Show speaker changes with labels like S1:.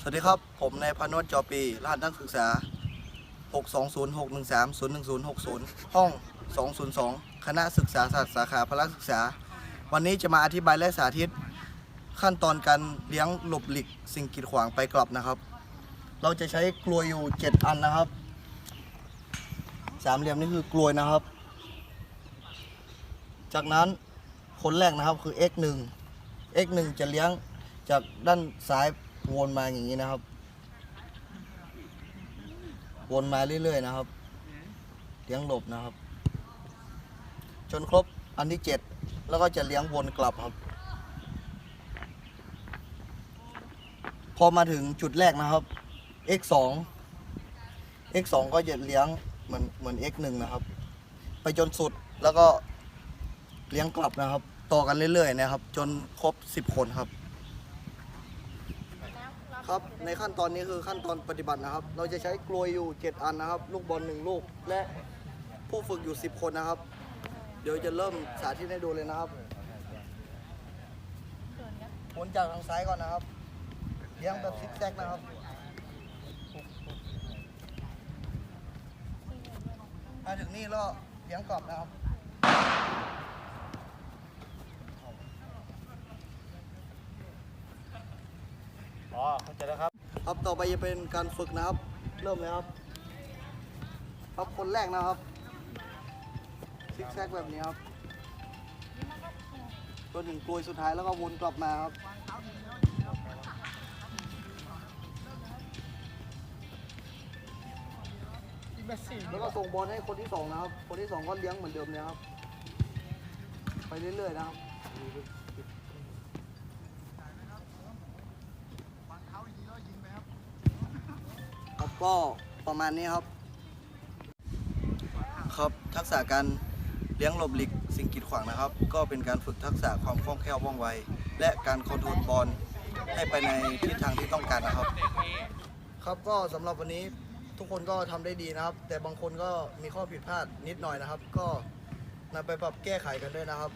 S1: สวัสดีครับ ผมนายพานวจจอปีรหัสนักศึกษา 62061301060 ห้อง 202 คณะศึกษาศาสตร์สาขาพละศึกษา วันนี้จะมาอธิบายและสาธิต ขั้นตอนการเลี้ยงหลบหลีกสิ่งกีดขวางไปกลับนะครับ เราจะใช้กลวยอยู่ 7 อันนะครับ สามเหลี่ยมนี่คือกลวยนะครับ จากนั้นคนแรกนะครับคือ x 1 x 1 จะเลี้ยงจากด้านซ้าย วนมาอย่างนี้นะครับ วนมาเรื่อยๆนะครับเลี้ยงหลบนะครับ จนครบอันที่7แล้วก็จะเลี้ยงวนกลับครับ พอมาถึงจุดแรกนะครับ x 2 x 2ก็จะเลี้ยงเหมือนเหมือน x 1นะครับ ไปจนสุดแล้วก็เลี้ยงกลับนะครับ ต่อกันเรื่อยๆนะครับ จนครบ 10 คนครับ ครับ ในขั้นตอนนี้คือขั้นตอนปฏิบัตินะครับ เราจะใช้กลวยอยู่ 7 อันนะครับ ลูกบอลหนึ่งลูก และผู้ฝึกอยู่ 10 คนนะครับ เดี๋ยวจะเริ่มสาธิตให้ดูเลยนะครับหมุนจากทางซ้ายก่อนนะครับเลี้ยงแบบซิกแซกนะครับ มาถึงนี่แล้วเลี้ยงกรอบนะครับ
S2: อ๋อเข้าใจแล้วครับ
S1: ครับต่อไปจะเป็นการฝึกนะครับ เริ่มเลยครับ ครับคนแรกนะครับซิกแซกแบบนี้ครับจนถึงกลวยสุดท้ายแล้วก็วนกลับมาครับแล้วก็ส่งบอลให้คนที่สองนะครับ คนที่สองก็เลี้ยงเหมือนเดิมเลยครับ ไปเรื่อยๆนะครับ ครับ ก็ประมาณนี้ครับ ครับทักษะการเลี้ยงหลบหลีกสิ่งกีดขวางนะครับ ก็เป็นการฝึกทักษะความคล่องแคล่วว่องไว และการคอนโทรลบอลให้ไปในทิศทางที่ต้องการนะครับ ครับก็สำหรับวันนี้ทุกคนก็ทำได้ดีนะครับ แต่บางคนก็มีข้อผิดพลาดนิดหน่อยนะครับ ก็นำไปปรับแก้ไขกันด้วยนะครับ